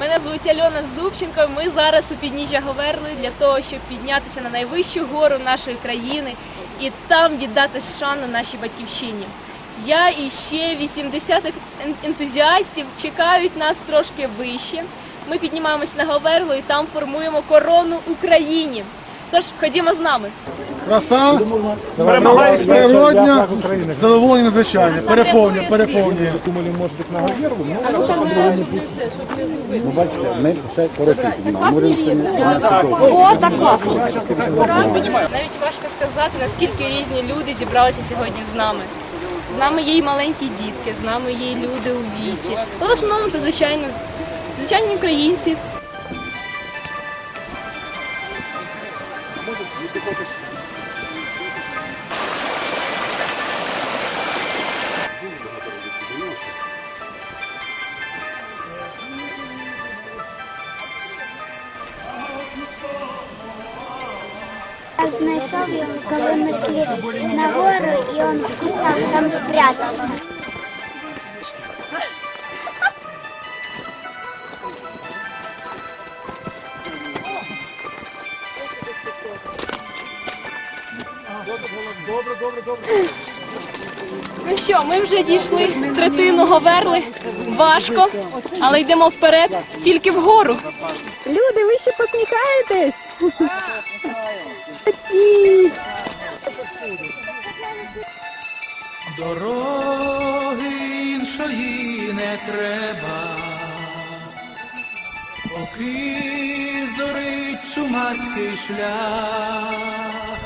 Мене звуть Альона Зубченко. Ми зараз у підніжжя Говерли для того, щоб піднятися на найвищу гору нашої країни і там віддати шану нашій батьківщині. Я і ще 80 ентузіастів чекають нас трошки вище. Ми піднімаємось на Говерлу і там формуємо корону Україні. Тож ходімо з нами. Краса, Перемагає природня, задоволення надзвичайне, переповнює, переповнює. Думали, може бути на Говєрву, ну, ну, бачите, ми ще коротше О, так класно. Навіть важко сказати, наскільки різні люди зібралися сьогодні з нами. З нами є і маленькі дітки, з нами є і люди у віці. Але в основному це звичайно звичайні українці. Я знайшов його, коли ми йшли на гору, і він в кустах там спрятався. Ну що, ми вже дійшли третину Говерли. Важко, але йдемо вперед, тільки вгору. Люди, ви ще посміхаєтесь? Дороги іншої не треба, поки зорить чумацький шлях.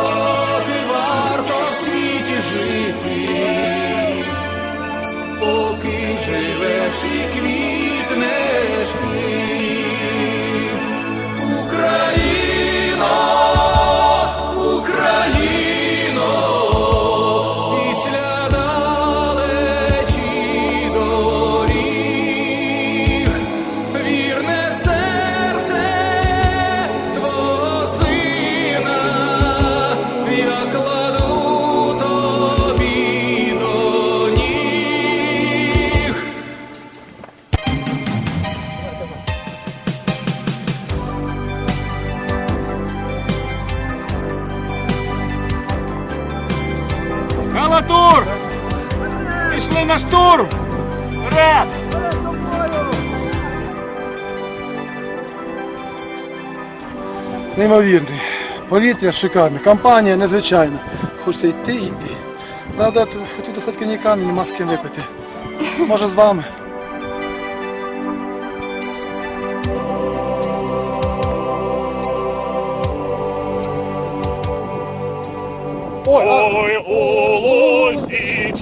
на штурм! Вперед! Неймовірний. Повітря шикарне, компанія незвичайна. Хочеться йти і йти. Правда, тут достатньо ні камінь, нема з ким випити. Може з вами. Ой, у лузі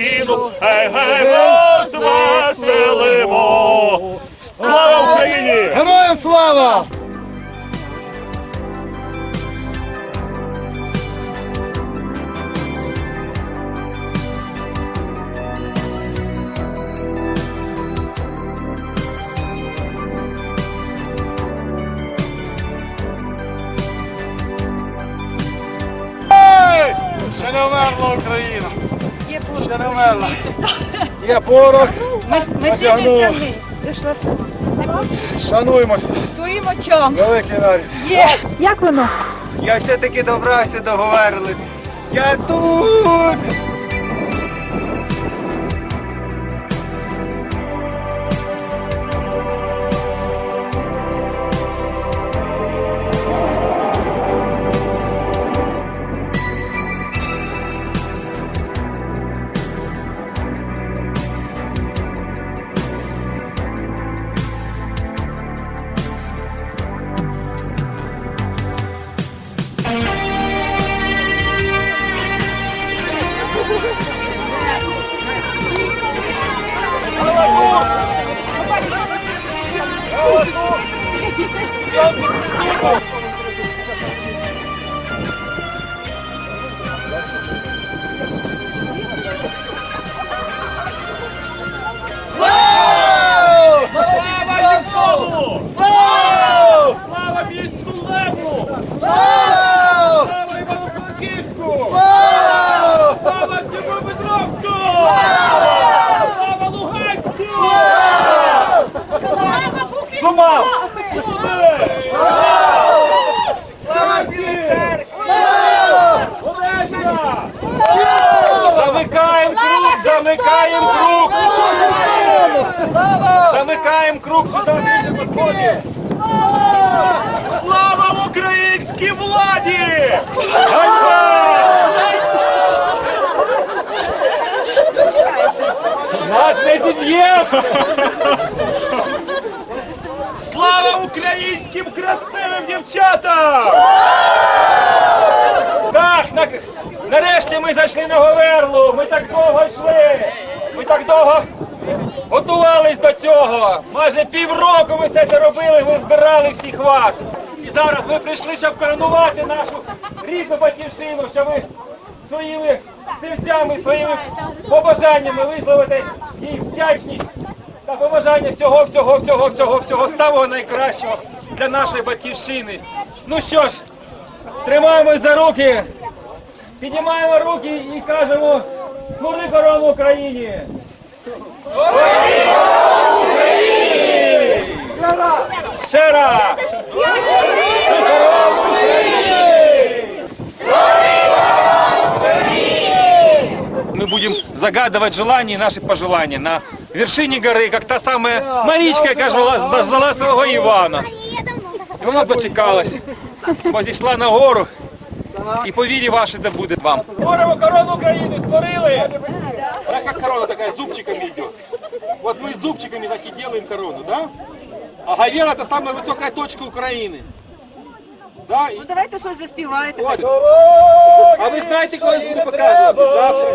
Україну, гей, гей, розвеселимо. Слава Україні! Героям слава! Ще не вмерла Україна! Ще! Є порох! Ми, ми Потягнуло. тільки самі. шануємося. Своїм очам. Великий навіть! Є. Як воно? Я все-таки добрався до Говерли. Я тут! Замикаємо круг, замикаємо круг! Замикаємо круг, сюди більше підходить! Слава українській владі! Ганьба! Нас не зіб'єш! Слава українським красивим дівчатам! Нарешті ми зайшли на Говерлу. Ми так довго йшли. Ми так довго готувались до цього. Майже півроку ми все це робили, ми збирали всіх вас. І зараз ми прийшли, щоб коронувати нашу рідну батьківщину, щоб ви своїми серцями, своїми побажаннями висловити їй вдячність та побажання всього, всього, всього, всього, всього самого найкращого для нашої батьківщини. Ну що ж, тримаємось за руки, піднімаємо руки і кажемо Служи корону Україні! Ще раз! Мы будем загадывать желания и наши пожелания на вершине горы, как та самая Маричка, яка ждала, заждала свого Івана. І вона дочекалась, бо зійшла на гору, і по вірі вашій да буде вам. Створимо корону України, створили! Так как корона такая, зубчиками идет. Вот мы с зубчиками так и делаем корону, да? А Говера это самая высокая точка Украины. Да? И... Ну давайте щось заспіваєте. Вот. А ви знаєте, коли буду показувати? Завтра.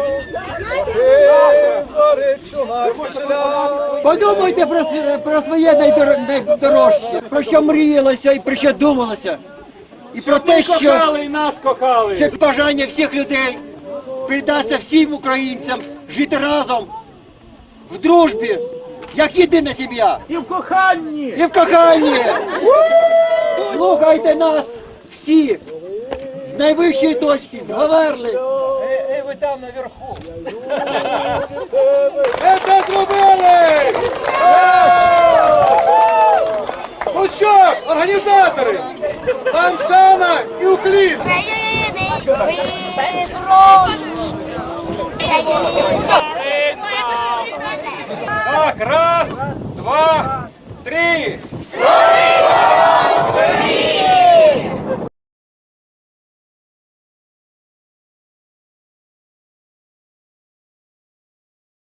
Подумайте про, с- про своє найдор- найдорожче, про що мріялося і про що думалося. І про те, що, кохали і нас кохали. що бажання всіх людей передасться всім українцям жити разом, в дружбі, як єдина сім'я. І в коханні. І в коханні. Слухайте нас всі з найвищої точки, з Гаверли. Ей, ей, ви там наверху. Ми це зробили! Ну що ж, організатори, вам шана і уклін! Так, раз, два, три.